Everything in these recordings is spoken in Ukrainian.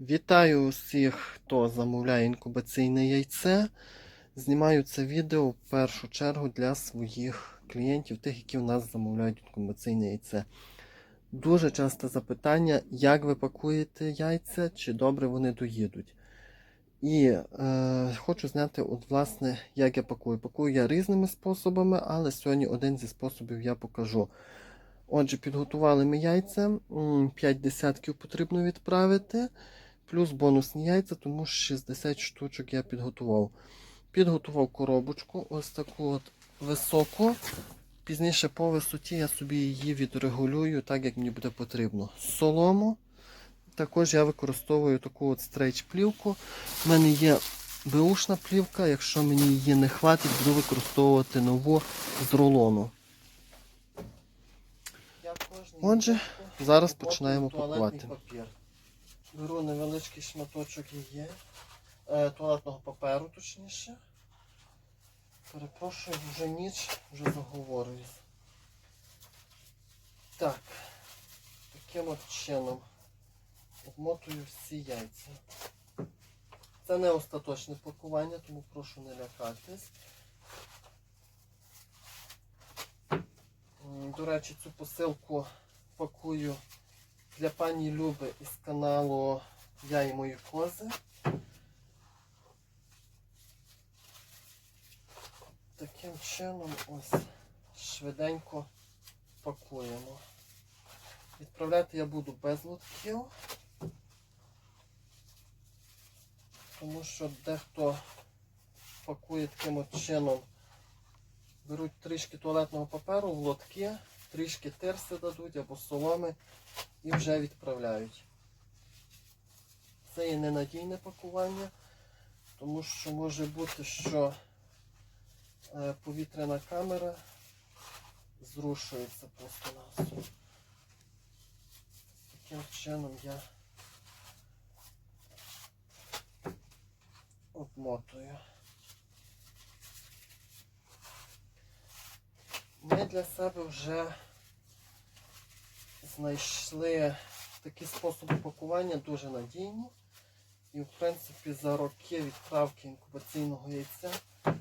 Вітаю усіх, хто замовляє інкубаційне яйце. Знімаю це відео в першу чергу для своїх клієнтів, тих, які у нас замовляють інкубаційне яйце. Дуже часте запитання, як ви пакуєте яйця, чи добре вони доїдуть. І е, хочу зняти, от, власне, як я пакую. Пакую я різними способами, але сьогодні один зі способів я покажу. Отже, підготували ми яйця, 5 десятків потрібно відправити. Плюс бонусні яйця, тому 60 штучок я підготував. Підготував коробочку, ось таку от високу. Пізніше по висоті я собі її відрегулюю так, як мені буде потрібно. Солому. Також я використовую таку от стрейч-плівку. У мене є беушна плівка, якщо мені її не хватить, буду використовувати нову з рулону. Отже, зараз починаємо пакувати. Беру невеличкий шматочок її, е, туалетного паперу, точніше. Перепрошую, вже ніч, вже заговорююсь. Так, таким от чином обмотую всі яйця. Це не остаточне пакування, тому прошу не лякатись. До речі, цю посилку пакую для пані Люби із каналу Я і мої кози. Таким чином ось швиденько пакуємо. Відправляти я буду без лотків, тому що дехто пакує таким чином. Беруть трішки туалетного паперу в лотки, трішки тирси дадуть або соломи і вже відправляють. Це є ненадійне пакування, тому що може бути, що е, повітряна камера зрушується просто нас. Таким чином я обмотую. Ми для себе вже знайшли такі способи пакування дуже надійні. І, в принципі, за роки відправки інкубаційного яйця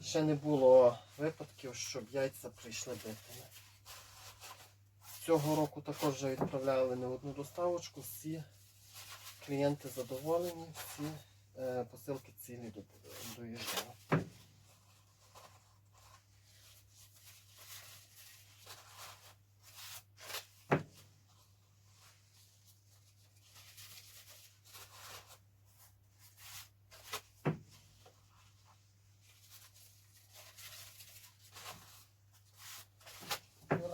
ще не було випадків, щоб яйця прийшли битими. Цього року також вже відправляли не одну доставочку, всі клієнти задоволені, всі е, посилки цілі до- доїжджали.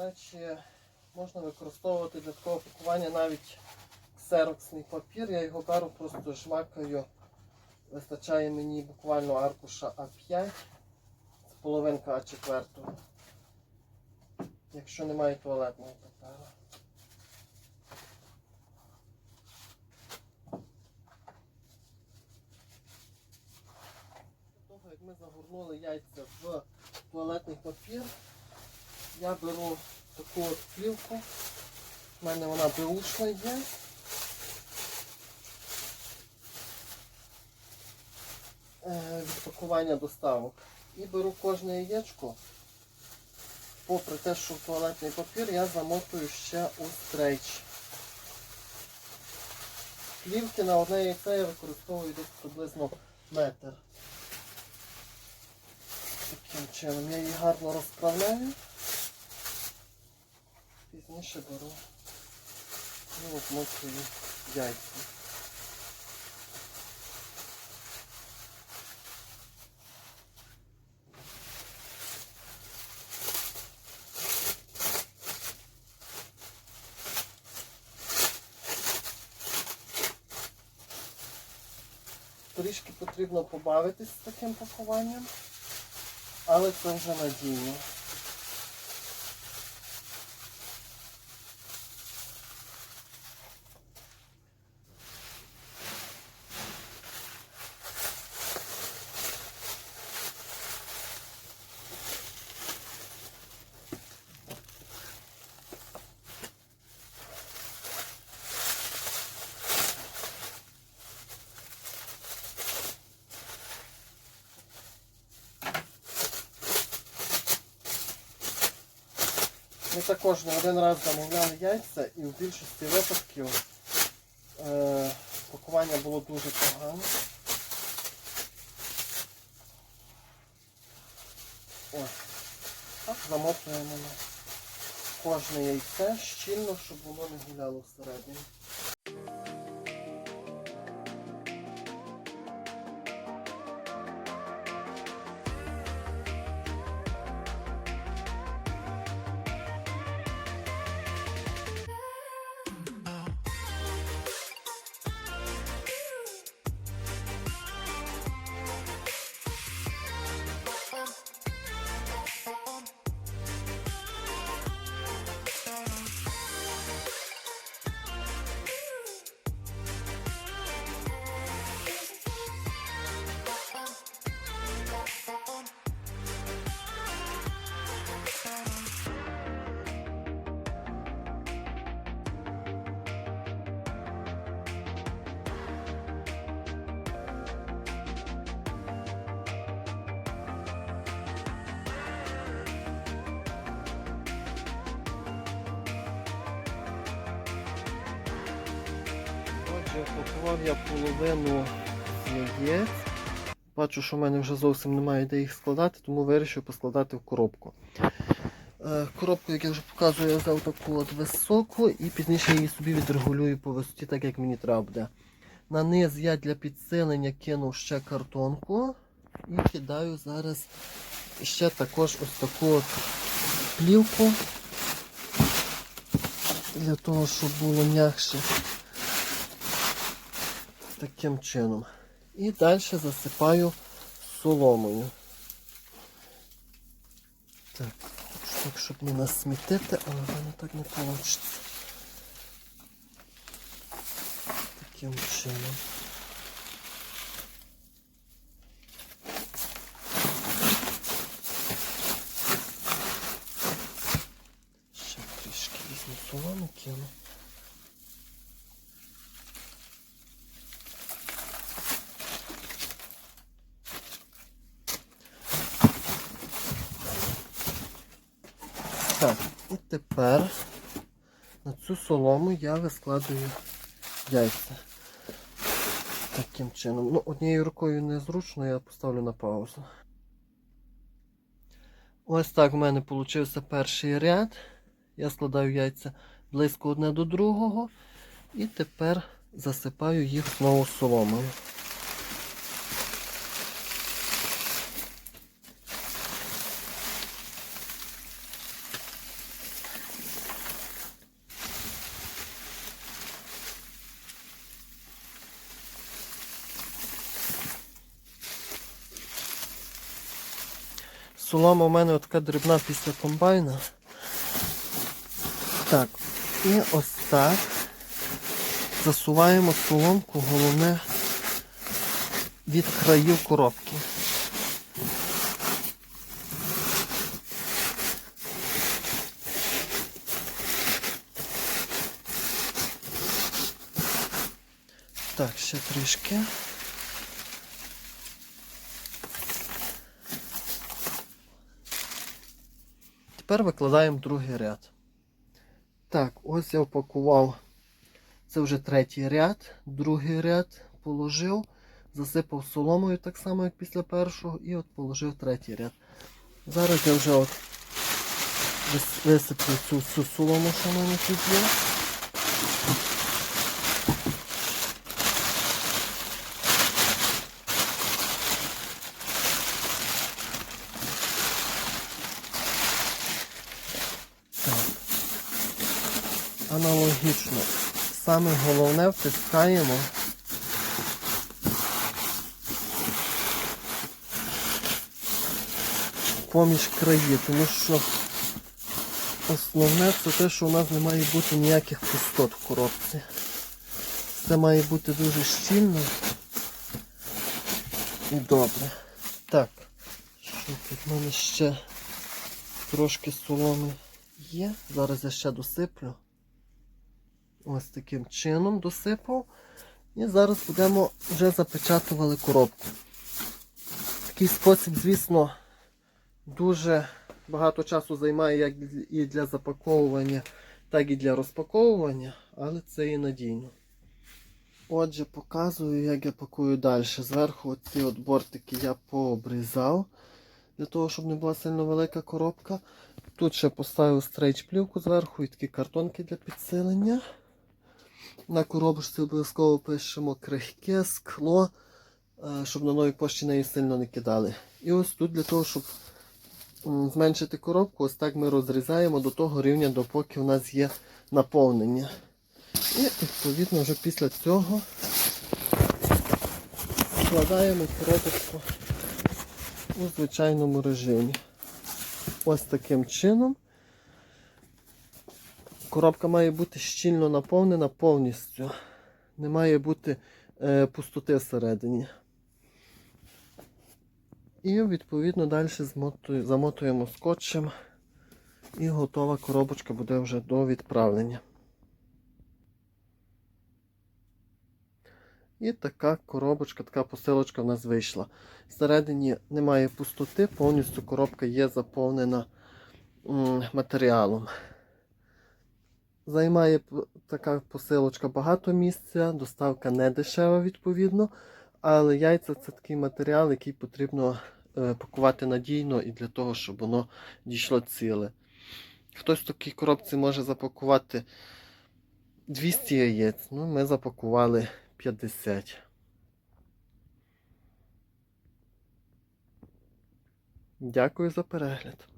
Речі, можна використовувати для такого пакування навіть ксероксний папір. Я його беру, просто жмакаю. Вистачає мені буквально аркуша А5, це половинка А4. Якщо немає туалетного паперу. Як ми загорнули яйця в туалетний папір, я беру таку от плівку. У мене вона беушна є. Е, Від пакування доставок. І беру кожне яєчко. Попри те, що туалетний папір, я замотую ще у стрейч. Плівки на одне яйце я використовую десь приблизно метр. Таким чином я її гарно розправляю. Пізніше беру і обмотую яйця. Трішки потрібно побавитись з таким пакуванням, але це вже надійно. Ми також не один раз замовляли яйця і в більшості випадків е, пакування було дуже погане. Ось. Так, замотуємо кожне яйце щільно, щоб воно не гуляло всередині. Отже, пакував я половину яєць. Бачу, що в мене вже зовсім немає де їх складати, тому вирішив поскладати в коробку. Е, Коробку, як я вже показую, я взяв таку от високу і пізніше її собі відрегулюю по висоті, так як мені треба буде. На низ я для підсилення кинув ще картонку і кидаю зараз ще також ось таку от плівку для того, щоб було м'якше таким чином. І далі засипаю соломою. Так, так, щоб не насмітити, але в мене так не вийде. Таким чином. Ще трішки візьму солому кину. Так, і тепер на цю солому я вискладую яйця. Таким чином. Ну, однією рукою незручно, я поставлю на паузу. Ось так в мене вийшов перший ряд. Я складаю яйця близько одне до другого. І тепер засипаю їх знову соломою. Солома у мене така дрібна після комбайна. Так, і ось так засуваємо соломку, головне від країв коробки. Так, ще трішки. Тепер викладаємо другий ряд. Так, ось я опакував. Це вже третій ряд, другий ряд положив, засипав соломою так само, як після першого, і от положив третій ряд. Зараз я вже от висиплю цю всю солому, що в мене тут є. Аналогічно. Саме головне втискаємо. Поміж краї, тому що основне це те, що у нас не має бути ніяких пустот в коробці. Це має бути дуже щільно і добре. Так, що тут в мене ще трошки соломи є. Зараз я ще досиплю. Ось таким чином досипав. І зараз будемо вже запечатували коробку. Такий спосіб, звісно, дуже багато часу займає як і для запаковування, так і для розпаковування, але це і надійно. Отже, показую, як я пакую далі. Зверху ці от бортики я пообрізав, для того, щоб не була сильно велика коробка. Тут ще поставив стрейч плівку зверху і такі картонки для підсилення. На коробочці обов'язково пишемо крихке, скло, е, щоб на новій пошті неї сильно не кидали. І ось тут для того, щоб зменшити коробку, ось так ми розрізаємо до того рівня, допоки у нас є наповнення. І відповідно вже після цього складаємо коробочку у звичайному режимі. Ось таким чином. Коробка має бути щільно наповнена повністю. Не має бути е, пустоти всередині. І відповідно далі змотую- замотуємо скотчем. І готова коробочка буде вже до відправлення. І така коробочка, така посилочка в нас вийшла. Всередині немає пустоти, повністю коробка є заповнена матеріалом. Займає така посилочка багато місця, доставка не дешева відповідно. Але яйця це такий матеріал, який потрібно е, пакувати надійно і для того, щоб воно дійшло ціле. Хтось в такій коробці може запакувати 200 яєць, ну ми запакували 50. Дякую за перегляд.